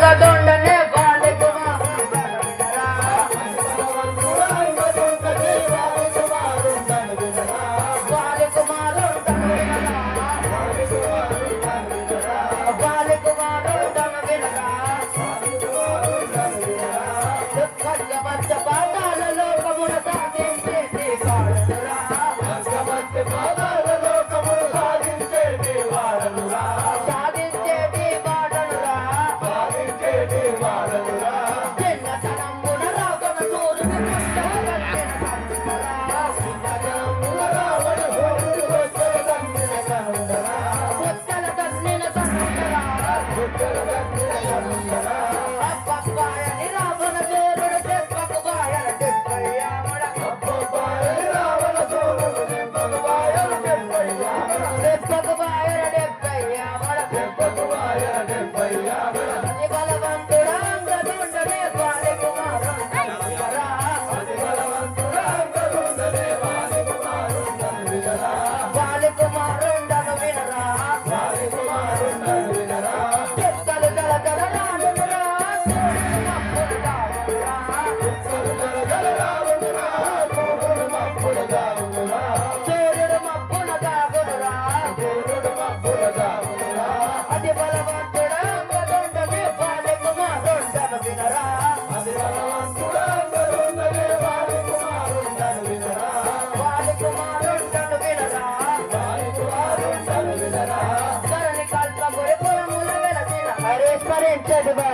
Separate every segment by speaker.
Speaker 1: Ladrão.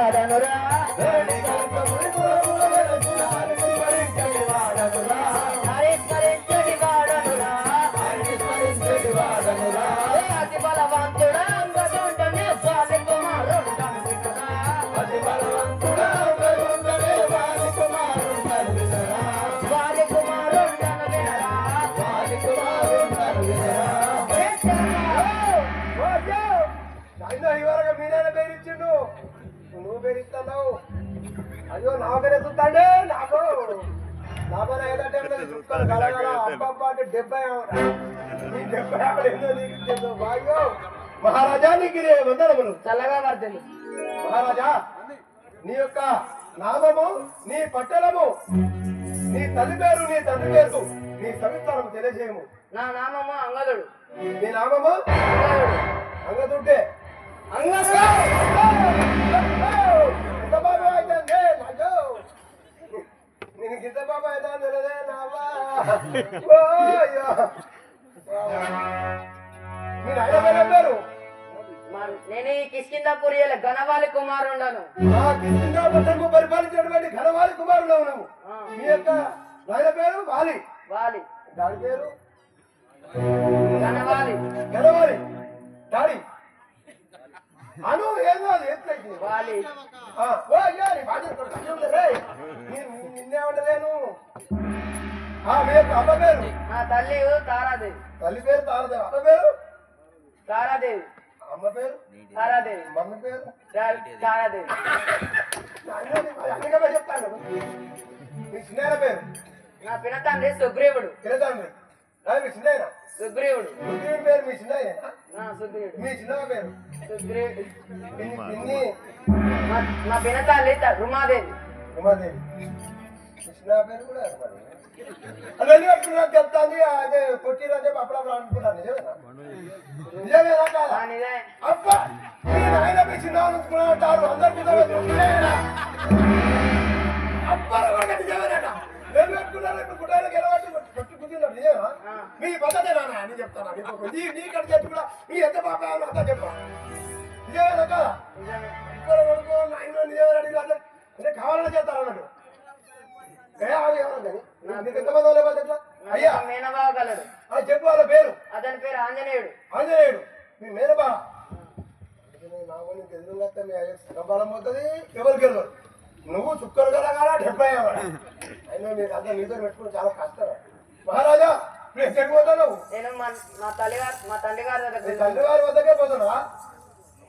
Speaker 1: హరేశ్వరించడు
Speaker 2: నువ్వు పేరిస్తున్నావు అయ్యో నాకనే చూస్తాండే నాకు. నాపన ఏదంటే చుక్కలు కలగల అబ్బబ్బ అంటే డెబ్బై ఆవిడ. ఈ డెబ్బై ఆవిడ ఏందో నీకు తెలుసు. వాయ్యో మహారాజా నీకు వందనములు.
Speaker 1: చల్లగా వర్ధలు
Speaker 2: మహారాజా నీ యొక్క నామము నీ పట్టణము నీ తల్లి పేరు నీ తండ్రి పేరు నీ సవిస్తారము తెలియజేయము.
Speaker 1: నా నామము అంగదుడు.
Speaker 2: నీ నామము
Speaker 1: అంగదుడు.
Speaker 2: పేరు
Speaker 1: నేను ఈ కిష్కిందపురి గణవాలి కుమారుండను
Speaker 2: ఆ కిష్కిందా పట్టణము పరిపాలించినటువంటి ఘనవాలి కుమారుడు
Speaker 1: ఆ,
Speaker 2: మీ యొక్క నాయన పేరు వాలి.
Speaker 1: వాలి.
Speaker 2: దాని పేరు?
Speaker 1: గణవాలి
Speaker 2: ఘనవాలి దాడి అను ఏం కాదు ఎట్లయితే
Speaker 1: వాలి.
Speaker 2: ఓ అయ్యా, నీ బాధ్యత ఇక్కడ కలిసి అమ్మ పేరు
Speaker 1: నా తల్లి తారాదేవి.
Speaker 2: తల్లి పేరు తారదేవి. అమ్మ పేరు?
Speaker 1: తారాదేవి.
Speaker 2: అమ్మ పేరు?
Speaker 1: తారాదేవి.
Speaker 2: మమ్మ పేరు?
Speaker 1: తారాదేవి.
Speaker 2: అన్నిగా చెప్తాను. మీ చిన్న పేరు?
Speaker 1: నా పినతండ్రి సుగ్రీవుడు.
Speaker 2: తిరదండి మీ చిన్న
Speaker 1: సుగ్రీవుడు.
Speaker 2: పేరు మీ చిన్న
Speaker 1: నా సుగ్రీవుడు.
Speaker 2: మీ చిన్న పేరు?
Speaker 1: సుగ్రీవుడు. నా పినతల్లి రుమాదేవి.
Speaker 2: ఉమాదేవి మీ చిన్న పేరు కూడా అవన్నీ అప్పుడు చెప్తాంది అదే కొట్టిరని చెప్పి అప్పుడప్పుడు అనుకుంటాను నిజమేనా? కాదా? అబ్బా మీ నాయన మీ చిన్న అనుకున్నాడు అందరికీ నిజమేనా? అబ్బా ఒక నిజమేనట నేను పెట్టుకున్నాను ఇప్పుడు గుడ్డలకు ఎలవట్టి కొట్టి కుదిరినాడు నిజమేనా?
Speaker 1: ఆ.
Speaker 2: మీ పద్ధతి నాన్న అని చెప్తాను నీకు నీ నీ కడ చెప్పి కూడా నీ ఎంత పాప అంతా చెప్పా. నిజమేనా కదా?
Speaker 1: నిజమే.
Speaker 2: ఇక్కడ వరకు నాయన నిజమేనా అడిగి అంటే అంటే కావాలని చేస్తారు అన్నట్టు ఏ ఆగి ఎవరు నీకు అయ్యా!
Speaker 1: మేనబావ
Speaker 2: అది చెప్పు వాళ్ళ పేరు?
Speaker 1: అతని పేరు ఆంజనేయుడు.
Speaker 2: ఆంజనేయుడు. మీ మేనబా? బలం పోతుంది ఎవరు గెలవరు నువ్వు చుక్కలు కలగాల డెబ్బై అయినా మీరు అంతా నీతో పెట్టుకుని చాలా కష్టం. మహారాజా పోతావు నువ్వు?
Speaker 1: నేను మా మా తల్లి గారు మా తండ్రి గారి దగ్గర
Speaker 2: తండ్రి వారి వద్దకే పోతున్నావా?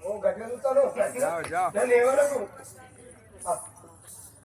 Speaker 2: నువ్వు గట్టిగా చూస్తాను నేను ఏమనకు?